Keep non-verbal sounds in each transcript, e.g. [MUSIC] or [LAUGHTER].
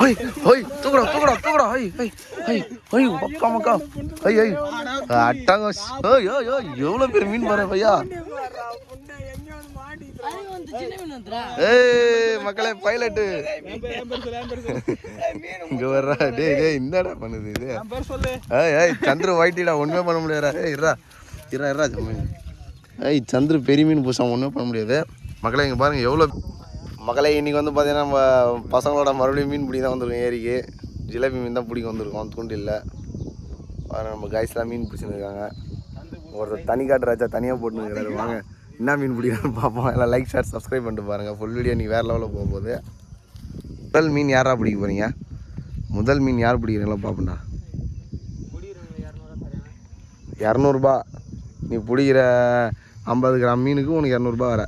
ஹோய் ஹோய் தூக்குடா தூக்குடா தூக்குடா ஹோய் ஹோய் ஹோய் ஹோய் மக்கா மக்கா ஹோய் ஹோய் அட்டாங்க ஹோய் ஹோய் ஹோய் எவ்வளோ பேர் மீன் பாரு பையா ஏய் மக்களே பைலட்டு இங்க வர்றா. டேய் டேய் என்னடா பண்ணுது இது. ஏய் ஏய் சந்திர ஒயிட்டிடா ஒண்ணுமே பண்ண முடியாதா ஏய் இருடா இருடா இருடா ஜம்மி ஏய் சந்திர பெரிய மீன் பூசா ஒன்றுமே பண்ண முடியாது. மக்களே இங்கே பாருங்க எவ்வளோ மகளே இன்னைக்கு வந்து பார்த்தீங்கன்னா நம்ம பசங்களோட மறுபடியும் மீன் பிடி தான் வந்திருக்கோம். ஏரிக்கு ஜிலேபி மீன் தான் பிடிக்க வந்திருக்கோம். தூண்டில் பாருங்க நம்ம காய்ஸ்லாம் மீன் பிடிச்சிருக்காங்க ஒருத்தர் தனி காட்டுறாச்சா ராஜா தனியாக போட்டுன்னு வாங்க என்ன மீன் பிடிக்கிறான்னு பார்ப்போம். எல்லாம் லைக் ஷேர் சப்ஸ்கிரைப் பண்ணிட்டு பாருங்கள் ஃபுல் வீடியோ நீங்கள் வேறு லெவலில் போக முதல் மீன் யாராக பிடிக்க போகிறீங்க முதல் மீன் யார் பிடிக்கிறீங்களோ பார்ப்போண்ணா இரநூறுபா. நீ பிடிக்கிற ஐம்பது கிராம் மீனுக்கு உனக்கு இரநூறுபா வர.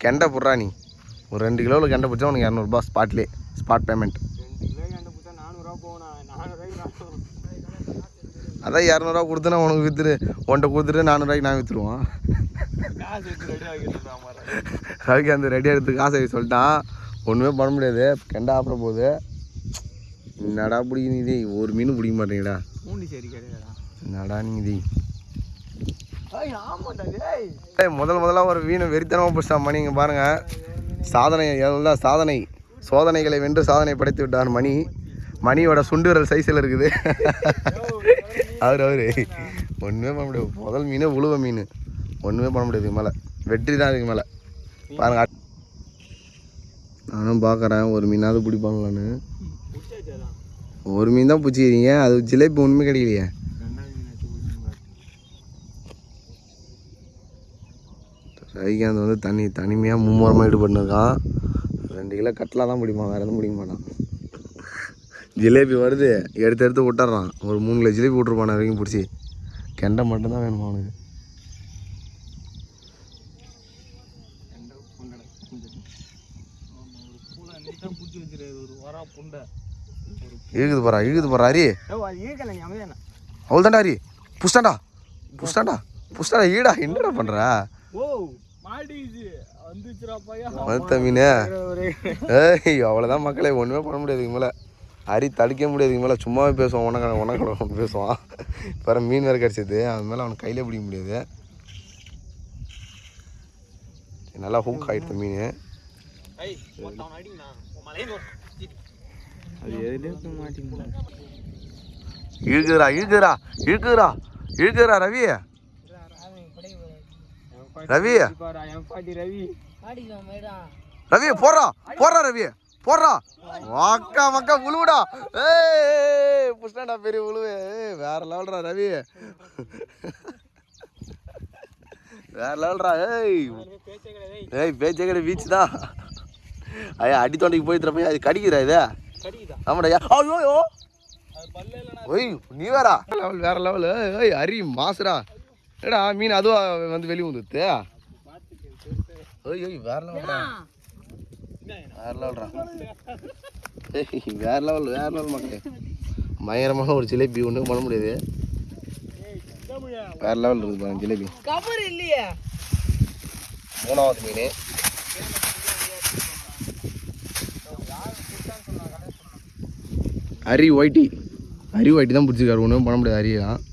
கெண்டை புட்றா நீ. ஒரு ரெண்டு கிலோவில் கெண்டை பிடிச்சா உனக்கு இரநூறுபா ஸ்பாட்லேயே ஸ்பாட் பேமெண்ட். அதான் இரநூறுவா கொடுத்தனா உனக்கு விற்றுரு உன்கிட்ட கொடுத்துட்டு நானூறுவாய்க்கு நான் விற்றுருவான் ரவிக்கு அந்த ரெடி எடுத்து காசை சொல்லிட்டான். ஒன்றுமே பண்ண முடியாது. கெண்டா அப்புறம் போகுது. என்னடா டேய்? ஒரு மீன் பிடிக்க மாட்டேங்கடா என்னடா நீ தி ஏய் முதல் முதலாக ஒரு வீணு வெறித்தனமாக பிடிச்சா மணி இங்கே பாருங்கள் சாதனை எல்லாம் சாதனை. சோதனைகளை வென்று சாதனை படைத்து விட்டார் மணி. மணியோட சுண்டு விரல் சைஸில் இருக்குது. அவர் அவரு. ஒன்றுமே பண்ண முடியாது. முதல் மீன் உழுவ மீன். ஒன்றுமே பண்ண முடியாது இதுக்கு மேலே. வெற்றி தான் இதுக்கு மேலே. பாருங்க. நானும் பார்க்குறேன் ஒரு மீனாவது பிடிப்பாங்களான்னு. ஒரு மீன் தான் பிடிச்சிக்கிறீங்க அது ஜிலேபி ஒன்றுமே கிடைக்கலையே. சைகாந்த் வந்து தனி தனிமையாக மும்முரமாக ஈடுபட்டுருக்கான் ரெண்டு கிலோ கட்லா தான் பிடிப்பான் வேறு எதுவும் பிடிக்க மாட்டான். ஜிலேபி வருது எடுத்து எடுத்து விட்டுறான். ஒரு மூணு கிலோ ஜிலேபி விட்ருப்பான் வரைக்கும் பிடிச்சி. கெண்டை மட்டும்தான் வேணுமா அவனுக்கு? இழுக்குது பாரா இழுக்குது போறா அரி. அவள் தாண்டா அரி. புஷ்டாண்டா புஷ்டாண்டா புஷ்டாண்டா ஈடா என்னடா பண்ணுற ஏய் அவ்வளோதான் மக்களே ஒன்றுமே பண்ண முடியாது இதுக்கு மேலே. அரி தடுக்க முடியாது இதுக்கு மேலே. சும்மாவே பேசுவான் உனக்கட உனக்கட [LAUGHS] பேசுவான். இப்போ மீன் வேறு கிடச்சிது. அது மேலே அவனுக்கு கையிலே பிடிக்க முடியாது. நல்லா ஹூக் ஆகிடுது மீன். இழுக்குறா இழுக்குறா இழுக்குறா இழுக்குறா ரவி. ரவி. ரவி போடுறா போடுறா ரவி போடுறா மக்கா மக்கா உழுவுடா. ஏய் புஷ்டாண்டா பெரிய உழுவு. வேற லெவல்ரா ரவி. வேற லெவல்ரா ஏய். ஏய் பேச்சே கடை பீச் தான் ஐயா அடி தொண்டைக்கு போய் திரும்ப அது கடிக்கிறா இது. ஆமாடா ஐயா. ஒய் நீ வேறா. லெவல் வேற லெவல். ஏய் அரி மாசுடா. ஏடா மீன் அதுவா வந்து வெளியே வந்துடுத்து ஓய் வேற லெவல்டா வேற லெவல்டா ஏய் வேற லெவல் வேற லெவல் மக்களே. பயங்கரமான ஒரு ஜிலேபி ஒன்றும் பண்ண முடியாது. வேற லெவல் இருக்குது பாருங்க ஜிலேபி. கவர் இல்லையே. மூணாவது மீன். அரி ஒயிட்டி. அரி ஒயிட்டி தான் பிடிச்சிருக்காரு ஒன்றும் பண்ண முடியாது அரியலாம்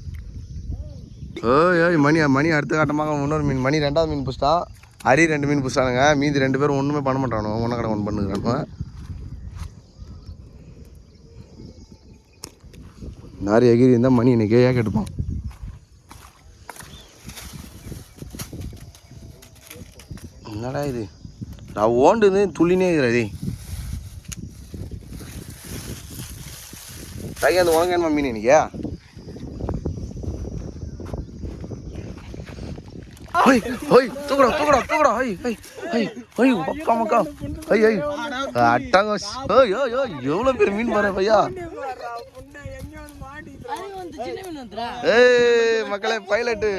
ஓ ஏய் மணி மணி அடுத்த கட்டமாக இன்னொரு மீன். மணி ரெண்டாவது மீன் பிடிச்சிட்டான் அரி ரெண்டு மீன் பிடிச்சானுங்க மீதி ரெண்டு பேரும் ஒன்றுமே பண்ண மாட்டானோ ஒன்றை கடை ஒன்று பண்ணுறானோ நாரி எகிரி இருந்தால் மணி இன்னைக்கு ஏன் கெட்டுப்பான் என்னடா இது? நான் ஓண்டுது துள்ளினே இருக்கிறது தையா அந்த உனக்கு என்ன மீன் இன்னைக்கியா ஹோய் ஹோய் தூக்குடா தூக்குடா தூக்குடா ஹோய் ஹோய் ஹோய் ஹோய் மக்கா மக்கா ஹோய் ஹோய் அட்டாங்க ஹோய் ஹோய் ஹோய் எவ்வளோ பேர் மீன் பாரு பையா ஏய் மக்களே பைலட்டு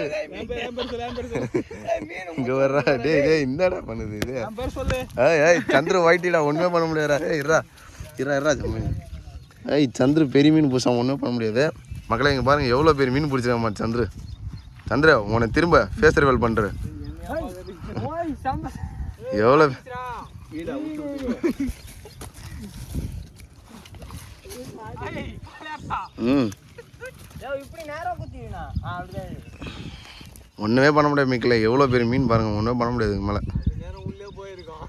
இங்க வர்றா டேய் டேய் என்னடா பண்ணுது இது ஏய் ஏய் சந்திர ஒயிட்டிடா ஒன்றுமே பண்ண முடியாதா ஏய் இருடா இருடா ஜம்மி ஏய் சந்திர பெரிய மீன் பிடிச்சா ஒன்றுமே பண்ண முடியாது மக்களே இங்கே பாருங்க எவ்வளோ பெரிய மீன் பிடிச்சிருக்காமா சந்திர சந்திர உன்னை திரும்ப ஃபேஸ் ரிவல் பண்ணுற எவ்வளோ ம். ஒன்றுமே பண்ண முடியாது மிக்கல. எவ்வளோ பெரிய மீன் பாருங்க ஒன்றுமே பண்ண முடியாது மேலே. நேரம் உள்ளே போயிருக்கோம்.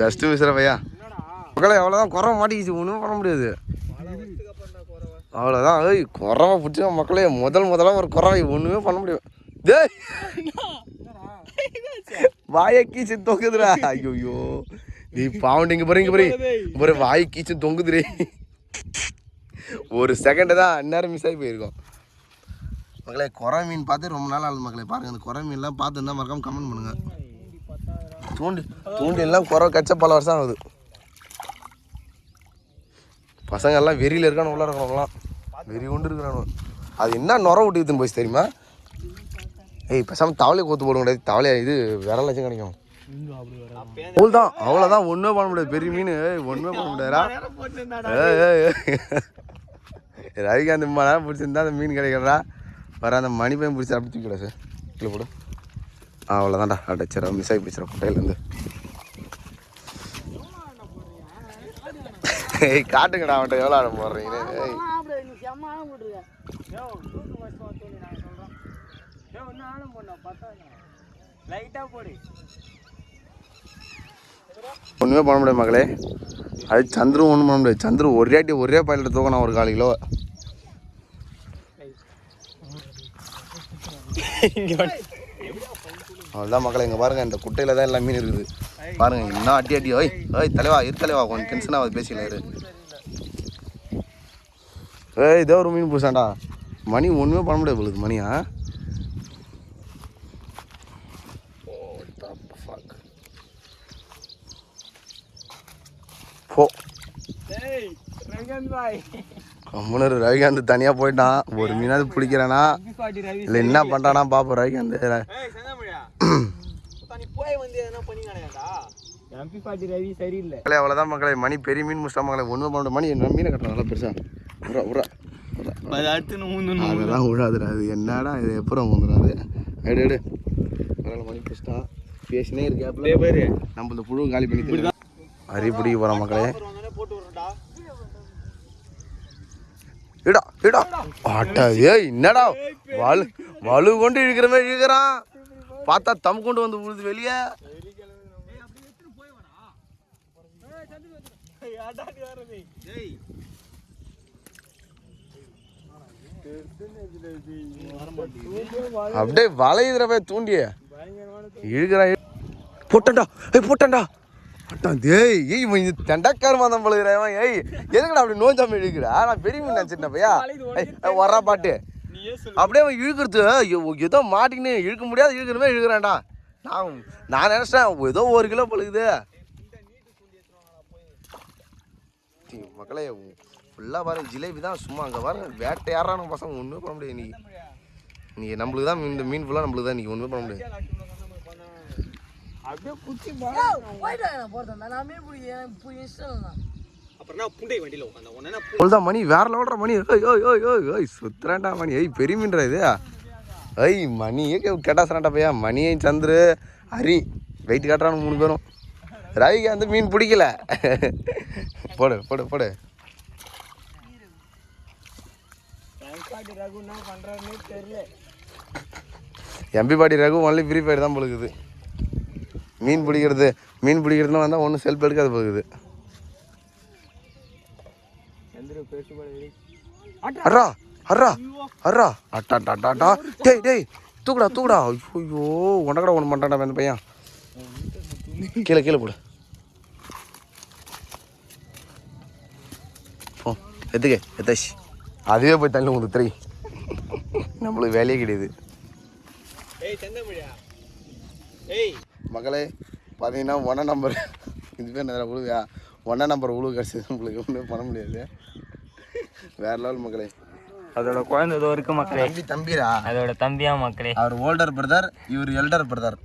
ஜஸ்ட் மிஸ்ரா பையா மக்களை அவ்வளோதான் குறவை மாட்டிக்கிச்சு ஒன்றுமே பண்ண முடியாது. அவ்வளோதான் ஏய் குறவை பிடிச்ச மக்களே முதல் முதல்ல ஒரு குறவை ஒன்றுமே பண்ண முடியும் டேய். வாயை கீச்சு தொங்குதுடா. ஐயோ நீ பாவண்டி இங்கே பாரு இங்கே ஒரு வாய் கீச்சு தொங்குதுரே ஒரு செகண்டு தான் அந்நேரம் மிஸ் ஆகி போயிருக்கோம். மக்களே குறை மீன் பார்த்து ரொம்ப நாள் ஆகுது மக்களே. பாருங்க அந்த குறை மீன்லாம் பார்த்துருந்தா மறக்காம கமெண்ட் பண்ணுங்க. தூண்டி தூண்டி எல்லாம் குறை கச்ச பல வருஷம் ஆகுது. பசங்க எல்லாம் வெறியில் இருக்கானு உள்ள இருக்கிறவங்களாம் வெறி கொண்டு இருக்கிறானு அது என்ன நுர விட்டுக்குதுன்னு போச்சு தெரியுமா? ஏய் பேசாம தவளை கோத்து போட முடியாது தவளை இது விரல் லட்சம் கிடைக்கும். அவ்வளோதான் அவ்வளோதான் ஒன்றுமே பண்ண முடியாது. பெரிய மீன். ஏய், பண்ண முடியாதா ரவிகாந்த் இம்மா நேரம் பிடிச்சிருந்தா அந்த மீன் கிடைக்கிறா வர அந்த மணி பையன் பிடிச்சி அப்படி தூக்கிடா சார். கீழே போடு. அவ்வளோதான்டா அடைச்சிடா. மிஸ் ஆகி போச்சுடா குட்டையிலேருந்து. ஏய் காட்டுங்கடா அவன்கிட்ட எவ்வளோ ஆட போடுறீங்க ஏய். அப்படியே நீ செம்ம ஆழம் போட்டுருக்க. யோ தூக்கு வச்சு தோணி நான் சொல்கிறேன் யோ இன்னும் ஆழம் போடா பார்த்தா லைட்டாக போடு. ஒன்றுமே பண்ண முடியாது மகளே அது சந்திரன் ஒன்றும் பண்ண முடியாது. சந்திரன் ஒரே அடி ஒரே பாயில தூக்கணும் ஒரு கால் கிலோ. அவ்வளோதான் மக்களை இங்கே பாருங்க இந்த குட்டையில் தான் எல்லாம் மீன் இருக்குது. பாருங்க இன்னும் அடி அடி. ஓய் ஓய் தலைவா இரு தலைவா கொஞ்சம் டென்ஷன் ஆகுது இரு. ஏய் இதோ ஒரு மீன் பூசாண்டா மணி ஒன்றுமே பண்ண முடியாது உங்களுக்கு மணியா? போ. கம்முனர் ரவிகாந்த் தனியாக போயிட்டான். ஒரு மீனாவது பிடிக்கிறானா? இல்லை என்ன பண்ணுறானா பார்ப்போம் ரவிகாந்த். [CLEARS THROAT] போய் வந்து எதனா பண்ணி கிடையாதா எம்பி பாட்டி ரவி சரியில்லை. அவ்வளோதான் மக்களே. மணி பெரிய மீன் முடிச்சிட்டா மக்களே ஒன்றுமே பண்ண மணி என்ன மீனை கட்டுறா நல்லா பெருசா. உரா உரா அதெல்லாம் விழாதுடா அது என்னடா இது? எப்பறம் வந்துடாது எடு எடு. அதனால மணி பிடிச்சிட்டான் பேசினே பேரு. நம்ம இந்த புழு காலி பண்ணி அரி பிடிக்க போகிறோம் மக்களே. இடா இடா ஆட்டா ஏய் என்னடா? வலு வலு கொண்டு இழுக்கிற மாதிரி இழுக்கிறான். பார்த்தா தம் கொண்டு வந்து விழுது வெளியே. அப்படியே வளையுதுறவே தூண்டிய. இழுக்கிறான் இழு- ஏய் போட்டேன்டா. போட்டான் ஏய் ஏய் இவன் இது தண்டக்காரமா தான் பழுகிறவன் ஏய் எதுக்குடா அப்படி நோஞ்சாம இழுக்கிறா? நான் பெரிய மீன் நினச்சிட்டேன் பையா? ஏய், வர்றா பாட்டு. அப்படியே அவன் இழுக்கிறது ஏதோ மாட்டிக்கின்னு இழுக்க முடியாது இழுக்கிறமே இழுக்கிறான்டா. நான் நான் நினச்சிட்டேன் ஏதோ ஒரு கிலோ பழுகுது டீ, மக்களே ஃபுல்லாக பாருங்க ஜிலேபி தான் சும்மா அங்கே பாருங்க வேட்டையாடுறான பசங்க ஒன்றுமே பண்ண முடியாது இன்னைக்கு. இன்னைக்கு நம்மளுக்கு தான் இந்த மீன் ஃபுல்லாக நம்மளுக்கு தான் இன்னைக்கு ஒன்றுமே பண்ண முடியாது. அப்படியே குச்சி மணி வேற லெவல்ற மணி. ஓய் ஓய் ஓய் ஓய் ஓய் சுத்துறான்டா மணி. ஏய் பெரிய மீன்டா இது. ஐய் மணியே கேட்டா சரான்டா பையா. மணியை சந்துரு ஹரி வெயிட் காட்டுறானு மூணு பேரும். ரவிக்கு அந்த மீன் பிடிக்கல. போடு போடு போடு. பாட்டி ரகு ஒன்லி ஃப்ரீ ஃபயர் தான் பொழுகுது மீன் பிடிக்கிறது மீன் பிடிக்கிறதுன்னு வந்தால் ஒன்றும் செல்ஃப் எடுக்காது போகுது அர்ரா அர்ரா அர்ரா அட்டா டா டா டேய் டேய் தூக்குடா தூக்குடா. ஐயோ உனக்கடா ஒன்று பண்ணுறான்டா அந்த பையன். கீழே கீழே போடு. போ எத்துக்க எத்தாச்சு. அதுவே போய் தண்ணி உங்களுக்கு திரை நம்மளுக்கு வேலையே கிடையாது. ஏய் செந்தமிழியா ஏய். மகளே பார்த்தீங்கன்னா ஒன்றாம் நம்பர் இது பேர் என்ன உழுவியா? ஒன்றாம் நம்பர் உழுவு கிடச்சது. நம்மளுக்கு ஒன்றும் பண்ண முடியாது. வேற லெவல் மக்களே அதோட குழந்தை இதோ இருக்கு மக்களே தம்பி தம்பிரா அதோட தம்பியா மக்களே அவர் ஓல்டர் பிரதர் இவர் எல்டர் பிரதர்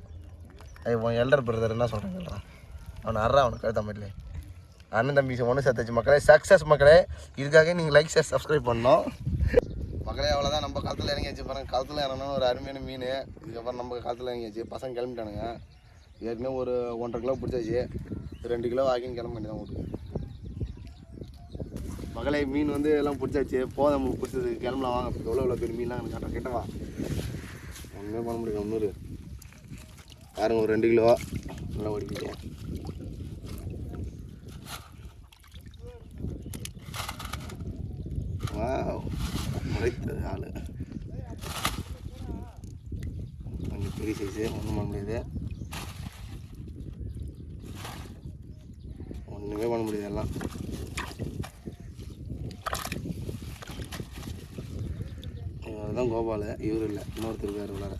அது உன் எல்டர் பிரதர் என்ன சொல்கிறேன் அவன் அறா அவனுக்கு கழுத்த மாதிரிலே அண்ணன் தம்பி ஒன்று சேர்த்தாச்சு மக்களே சக்ஸஸ் மக்களே இதுக்காக நீங்கள் லைக் ஷேர் சப்ஸ்கிரைப் பண்ணோம் மக்களே அவ்வளோதான் நம்ம காலத்தில் இறங்கியாச்சு பாருங்க. காலத்தில் இறங்கணும் ஒரு அருமையான மீன். இதுக்கப்புறம் நம்ம காலத்தில் இறங்கியாச்சு பசங்க கிளம்பிட்டானுங்க. ஏற்கனவே ஒரு ஒன்றரை கிலோ பிடிச்சாச்சு. ரெண்டு கிலோ வாங்கின்னு கிளம்ப வேண்டியதான் வீட்டுக்கு மகளே மீன் வந்து எல்லாம் பிடிச்சாச்சு. போதும் நம்மளுக்கு பிடிச்சது கிளம்பலாம். வாங்க. எவ்வளோ எவ்வளோ பெரிய மீன்லாம் எனக்கு கரெக்டாக கேட்டவா? ஒன்றுமே பண்ண முடியும் இன்னொரு. பாருங்க ஒரு ரெண்டு கிலோ. நல்லா ஓடிக்கிட்டேன் வா முளைத்தது ஆள். கொஞ்சம் பெரிய சைஸு ஒன்றும் பண்ண முடியாது. ஒன்றுமே பண்ண முடியாது எல்லாம். இவர் தான் கோபால் இவர் இல்லை இன்னொருத்தர் வேறு உள்ளார?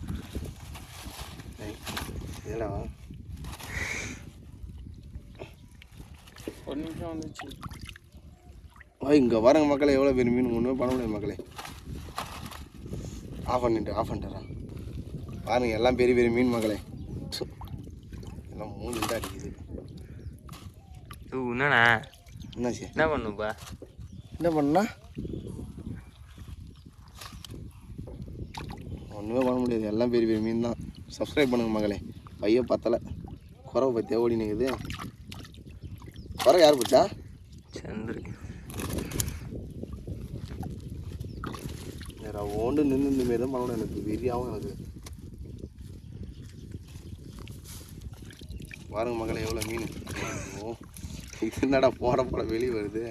ஏடா ஒரு நிமிஷம் வந்துச்சு. வா இங்கே வரங்க மக்களே எவ்வளோ பெரிய மீன் ஒன்றுமே பண்ண முடியாது மக்களே? ஆஃப் பண்ணிட்டு ஆஃப் பண்ணிட்டுறா பாருங்க எல்லாம் பெரிய பெரிய மீன் மக்களே. எல்லாம் மூணு தான் அடிக்குது. தூ என்னண்ணா? என்னாச்சு என்ன பண்ணுப்பா? என்ன பண்ணா? ஒன்றுமே பண்ண முடியாது. எல்லாம் பெரிய பெரிய மீன் தான். சப்ஸ்கிரைப் பண்ணுங்க மகளே பையன் பத்தலை. குறவை பற்றியா ஓடி நிற்குது குறை யார் பிடிச்சா சந்திரு ஓண்டு நின்று இந்த மாரி தான் பண்ணணும் எனக்கு. வெறியாகவும் எனக்கு. பாருங்க மகளே எவ்வளோ மீன் ஓ இது என்னடா போட போட வெளியே வருது.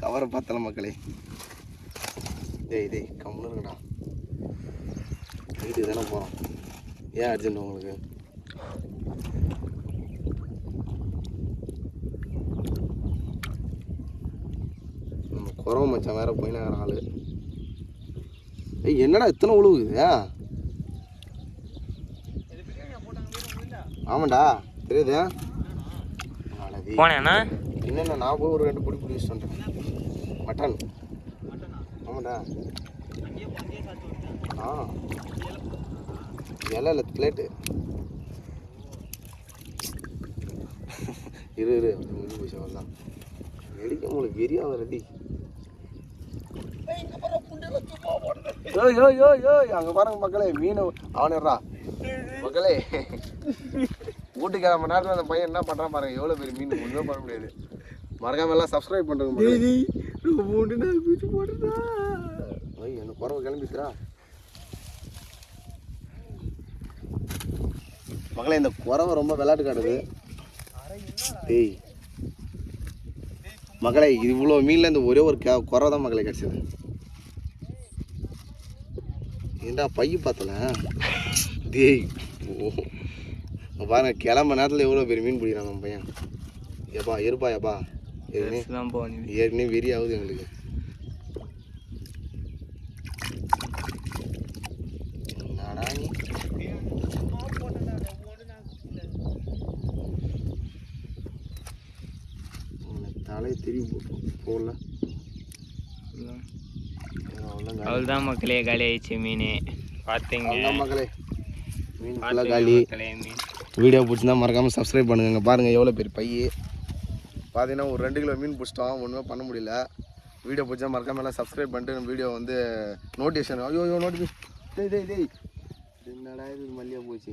கவரை பார்த்தல மக்களே. டேய் டேய் கம்முன்னு இருக்கடா வீட்டுக்கு தானே போகிறோம் ஏன் அர்ஜென்ட் உங்களுக்கு? குறவை மச்சான் வேற போயினாங்கிற ஆளு. ஏய் என்னடா இத்தனை உழுவுது? ஆமாண்டா தெரியுது. போனேண்ணா என்னென்ன நான் போய் ஒரு ரெண்டு பொடி பிடி வச்சுட்டு வந்துட்டேன். மட்டன். ஆமாண்டா. ஆ. இலை இல்லை பிளேட்டு இரு இரு. முடிஞ்சு போச்சு அவ்வளோதான் வெடிக்க உங்களுக்கு வெறியாக ரெடி? யோய் யோய் யோய் அங்கே பாருங்க மக்களே மீன் அவனிடுறா மக்களே வீட்டுக்கு நம்ம நேரத்தில் அந்த பையன் என்ன பண்ணுறான் பாருங்க எவ்வளோ பெரிய மீன் ஒன்றுமே பண்ண முடியாது. மறக்காம எல்லாம் சப்ஸ்கிரைப் மக்களே. மூணு நாள் பிடிச்சி போட்டுடா ஐய் என்ன குறவை கிளம்பிக்கிறா மகளே இந்த குறவை ரொம்ப விளையாட்டு காட்டுது. டேய். மகளே இவ்வளோ மீனில் இந்த ஒரே ஒரு கே குறவை தான் மகளே கிடச்சிது. ஏண்டா பைய பார்த்தல? டேய் ஓ. பாருங்க கிளம்ப நேரத்தில் எவ்வளோ பெரிய மீன் பிடிக்கிறான் நம்ம பையன்? எப்பா இருப்பா எப்பா ஏற்கனவே ஏற்கனவே வெறி ஆகுது எங்களுக்கு என்னடா நீ உன்னை தலையை திரும்பி போட்டோம் போடல அவ்வளோதான் மக்களே காலி ஆயிடுச்சு மீன். பார்த்தீங்க மக்களே. மீன் ஃபுல்லாக பார்த்தீங்க காலி. வீடியோ பிடிச்சிருந்தா மறக்காமல் சப்ஸ்கிரைப் பண்ணுங்க. இங்க பாருங்க எவ்வளோ பெரிய பை பார்த்தீங்கன்னா ஒரு ரெண்டு கிலோ மீன் பிடிச்சிட்டோம். ஒன்றுமே பண்ண முடியல. வீடியோ பிடிச்சா மறக்காம எல்லாம் சப்ஸ்கிரைப் பண்ணிட்டு நம்ம வீடியோ வந்து நோட்டிஃபிகேஷன் ஐயோ ஐயோ நோட்டிஃபிகேஷன் டேய் டேய் டேய். என்னடா இது மல்லியாக போச்சு?